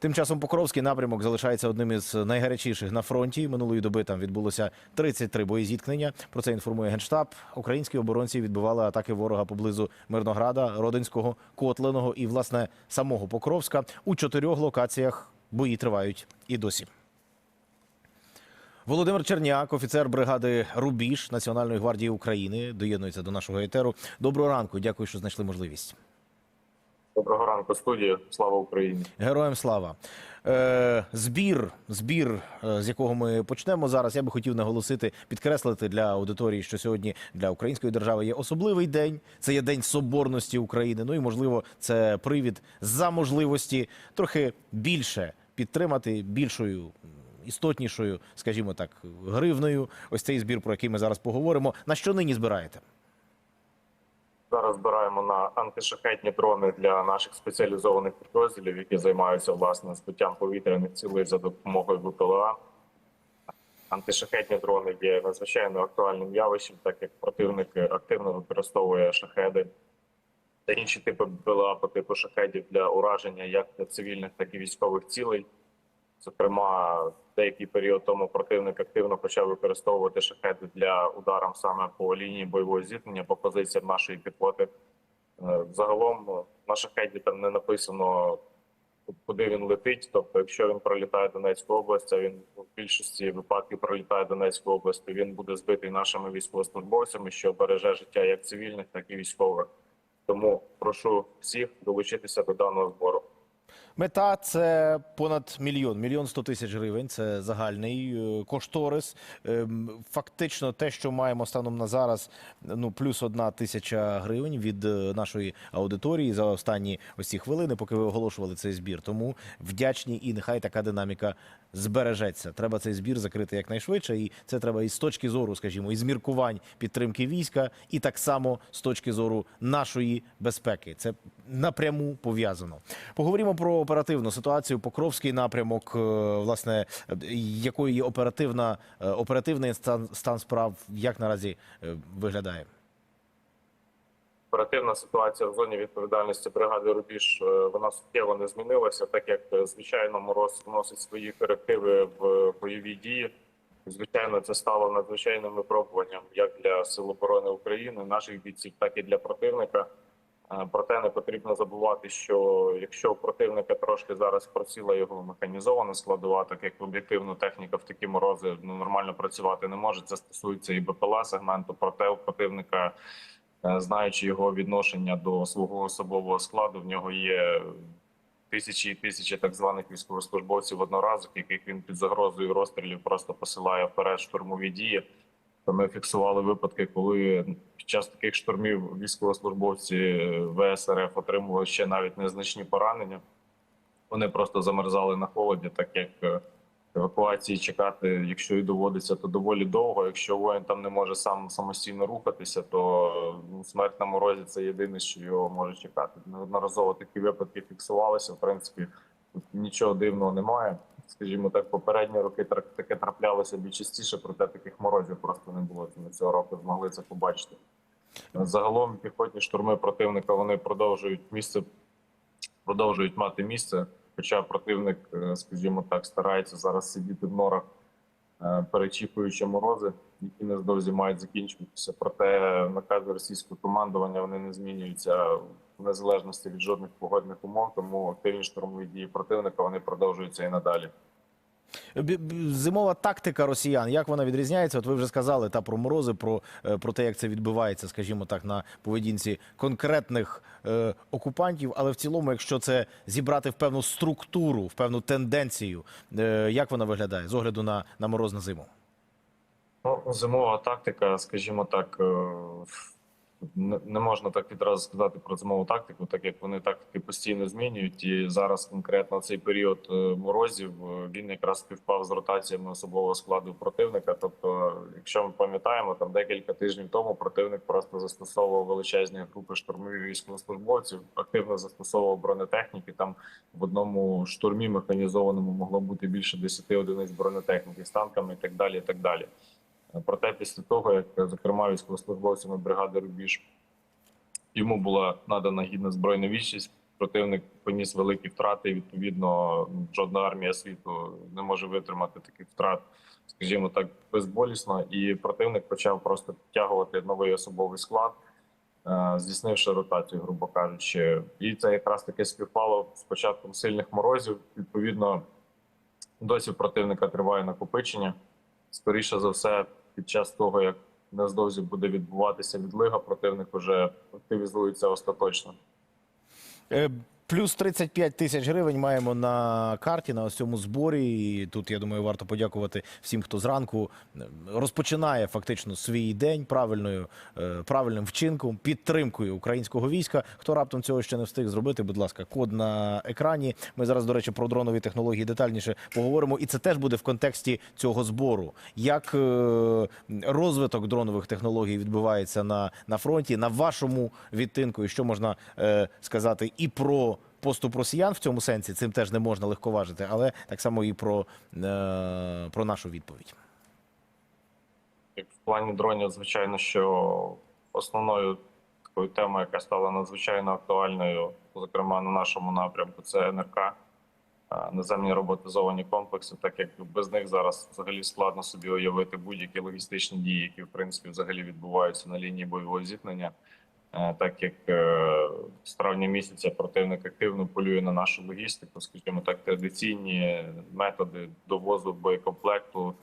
Тим часом Покровський напрямок залишається одним із найгарячіших на фронті. Минулої доби там відбулося 33 бої зіткнення. Про це інформує генштаб. Українські оборонці відбивали атаки ворога поблизу Мирнограда, Родинського, Котленого і власне самого Покровська. У чотирьох локаціях бої тривають і досі. Володимир Черняк, офіцер бригади Рубіж Національної гвардії України, доєднується до нашого етеру. Доброго ранку. Дякую, що знайшли можливість. Доброго ранку, студія. Слава Україні. Героям слава. Е, збір, збір, е, з якого ми почнемо зараз. Я би хотів наголосити, підкреслити для аудиторії, що сьогодні для української держави є особливий день. Це є день соборності України. Ну і можливо, це привід за можливості трохи більше підтримати більшою. Істотнішою, скажімо так, гривною. Ось цей збір, про який ми зараз поговоримо. На що нині збираєте? Зараз збираємо на антишахетні дрони для наших спеціалізованих підрозділів, які займаються власне збиттям повітряних цілей за допомогою ВПЛА. Антишахетні дрони є надзвичайно актуальним явищем, так як противник активно використовує шахеди та інші типи БПЛА по типу шахедів для ураження як цивільних, так і військових цілей. Зокрема, деякий період тому противник активно почав використовувати шахеди для ударів саме по лінії бойового зіткнення, по позиціям нашої піхоти. Е, Загалом е, на шахеді там не написано, куди він летить. Тобто, якщо він пролітає Донецьку область, а він в більшості випадків пролітає Донецьку область, то він буде збитий нашими військовослужбовцями, що береже життя як цивільних, так і військових. Тому прошу всіх долучитися до даного збору. Мета це понад мільйон, мільйон сто тисяч гривень. Це загальний е, кошторис. Ем, Фактично, те, що маємо станом на зараз, ну плюс одна тисяча гривень від е, нашої аудиторії за останні ось ці хвилини, поки ви оголошували цей збір. Тому вдячні і нехай така динаміка збережеться. Треба цей збір закрити якнайшвидше, і це треба і з точки зору, скажімо, із міркувань підтримки війська, і так само з точки зору нашої безпеки. Це напряму пов'язано. Поговоримо про оперативну ситуацію. Покровський напрямок, е, власне, якою є оперативна е, оперативний стан, стан справ, як наразі е, виглядає. Оперативна ситуація в зоні відповідальності бригади Рубіж вона суттєво не змінилася, так як звичайно мороз вносить свої корективи в бойові дії. Звичайно, це стало надзвичайним випробуванням як для сил оборони України, наших бійців, так і для противника. Е, Проте не потрібно забувати, що якщо у противника трошки зараз просіла його механізована складова, так як об'єктивно техніка в такі морози ну, нормально працювати не може. Це стосується і БПЛА сегменту. Проте у противника, е, знаючи його відношення до свого особового складу, в нього є тисячі і тисячі так званих військовослужбовців одноразок, яких він під загрозою розстрілів просто посилає вперед штурмові дії. То ми фіксували випадки, коли під час таких штурмів військовослужбовці ВСРФ отримували ще навіть незначні поранення. Вони просто замерзали на холоді, так як е, евакуації чекати, якщо і доводиться, то доволі довго. Якщо воїн там не може сам самостійно рухатися, то ну, смерть на морозі це єдине, що його може чекати. Неодноразово такі випадки фіксувалися. В принципі, нічого дивного немає. Скажімо так, попередні роки таке траплялося більш частіше, проте таких морозів просто не було. Ми цього року змогли це побачити. Загалом піхотні штурми противника вони продовжують місце, продовжують мати місце. Хоча противник, е, скажімо так, старається зараз сидіти в норах, е, перечікуючи морози, які нездовзі мають закінчуватися. Проте накази російського командування вони не змінюються в незалежності від жодних погодних умов. Тому активні штурмові дії противника вони продовжуються і надалі. Зимова тактика росіян, як вона відрізняється? От ви вже сказали та про морози, про, е, про те, як це відбувається, скажімо так, на поведінці конкретних е, окупантів. Але в цілому, якщо це зібрати в певну структуру, в певну тенденцію, е, як вона виглядає з огляду на, на мороз на зиму? Ну, зимова тактика, скажімо так, е, не можна так відразу сказати про зимову тактику, так як вони тактики постійно змінюють. І зараз конкретно цей період е, морозів е, він якраз співпав з ротаціями особового складу противника. Тобто, якщо ми пам'ятаємо, там декілька тижнів тому противник просто застосовував величезні групи штурмових військовослужбовців, активно застосовував бронетехніки. Там в одному штурмі механізованому могло бути більше 10 одиниць бронетехніки з танками і так далі. І так далі. Проте після того, як зокрема військовослужбовцями бригади Рубіж йому була надана гідна збройна відчість, противник поніс великі втрати. І відповідно, жодна армія світу не може витримати таких втрат, скажімо так, безболісно. І противник почав просто підтягувати новий особовий склад, е, здійснивши ротацію, грубо кажучи. І це якраз таки співпало з початком сильних морозів. Відповідно, досі противника триває накопичення. Скоріше за все, під час того, як нездовзі буде відбуватися відлига, противник вже активізується остаточно. Плюс 35 тисяч гривень маємо на карті на цьому зборі. І тут я думаю, варто подякувати всім, хто зранку е, розпочинає фактично свій день правильною, е, правильним вчинком, підтримкою українського війська. Хто раптом цього ще не встиг зробити, будь ласка, код на екрані. Ми зараз, до речі, про дронові технології детальніше поговоримо, і це теж буде в контексті цього збору. Як е, розвиток дронових технологій відбувається на, на фронті, на вашому відтинку, і що можна сказати і про поступ росіян в цьому сенсі, цим теж не можна легковажити, але так само і про, е, про нашу відповідь. В плані дронів, звичайно, що основною такою темою, яка стала надзвичайно актуальною, зокрема на нашому напрямку, це НРК, а, наземні роботизовані комплекси, так як без них зараз взагалі складно собі уявити будь-які логістичні дії, які в принципі взагалі відбуваються на лінії бойового зіткнення. Е, Так як е, з травня місяця противник активно полює на нашу логістику, скажімо так, традиційні методи довозу боєкомплекту,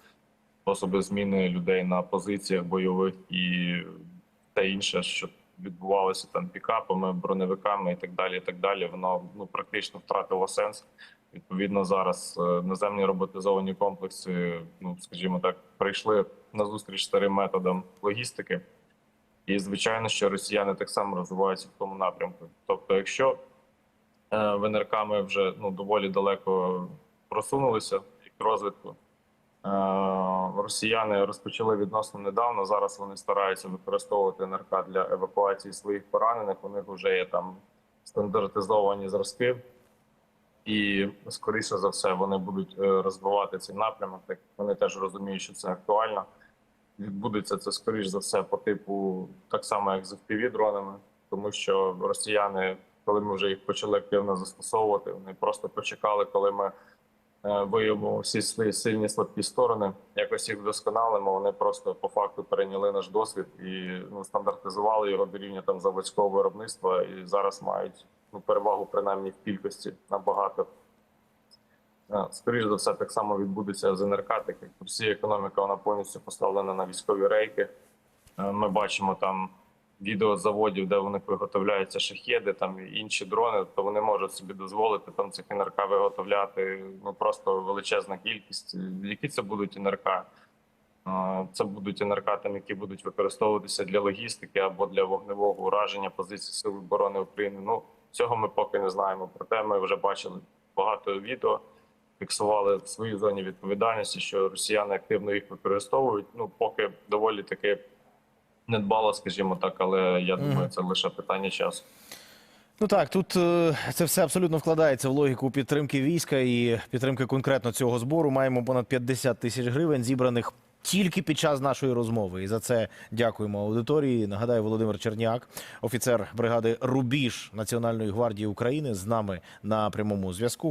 способи зміни людей на позиціях бойових і те інше, що відбувалося там пікапами, броневиками і так далі. І так далі, воно ну практично втратило сенс. Відповідно, зараз е, наземні роботизовані комплекси, ну скажімо так, прийшли на зустріч старим методам логістики. І звичайно, що росіяни так само розвиваються в тому напрямку. Тобто, якщо е, в ми вже ну доволі далеко просунулися як розвитку, е, росіяни розпочали відносно недавно. Зараз вони стараються використовувати НРК для евакуації своїх поранених. У них вже є там стандартизовані зразки, і скоріше за все вони будуть е, розвивати цей напрямок. Так вони теж розуміють, що це актуально відбудеться це скоріш за все по типу так само, як з fpv дронами, тому що росіяни, коли ми вже їх почали активно застосовувати, вони просто почекали, коли ми е, виявимо всі сильні слабкі сторони, якось їх вдосконалимо. Вони просто по факту перейняли наш досвід і ну, стандартизували його до рівня там заводського виробництва, і зараз мають ну перевагу принаймні в кількості набагато. Е, Скоріше за все, так само відбудеться з НРК, всі економіка вона повністю поставлена на військові рейки. Е, Ми бачимо там відео заводів, де них виготовляються шахеди, там і інші дрони, то вони можуть собі дозволити там цих НРК виготовляти ну просто величезна кількість. Які це будуть НРК? Е, Це будуть НРК, там, які будуть використовуватися для логістики або для вогневого ураження позицій Сил оборони України. Ну цього ми поки не знаємо. Проте ми вже бачили багато відео фіксували в своїй зоні відповідальності, що росіяни активно їх використовують. Ну поки доволі таки недбало, скажімо так, але я думаю, це лише питання часу. Ну так, тут е, це все абсолютно вкладається в логіку підтримки війська і підтримки конкретно цього збору. Маємо понад 50 тисяч гривень зібраних. Тільки під час нашої розмови, і за це дякуємо аудиторії. Нагадаю, Володимир Черняк, офіцер бригади Рубіж Національної гвардії України, з нами на прямому зв'язку.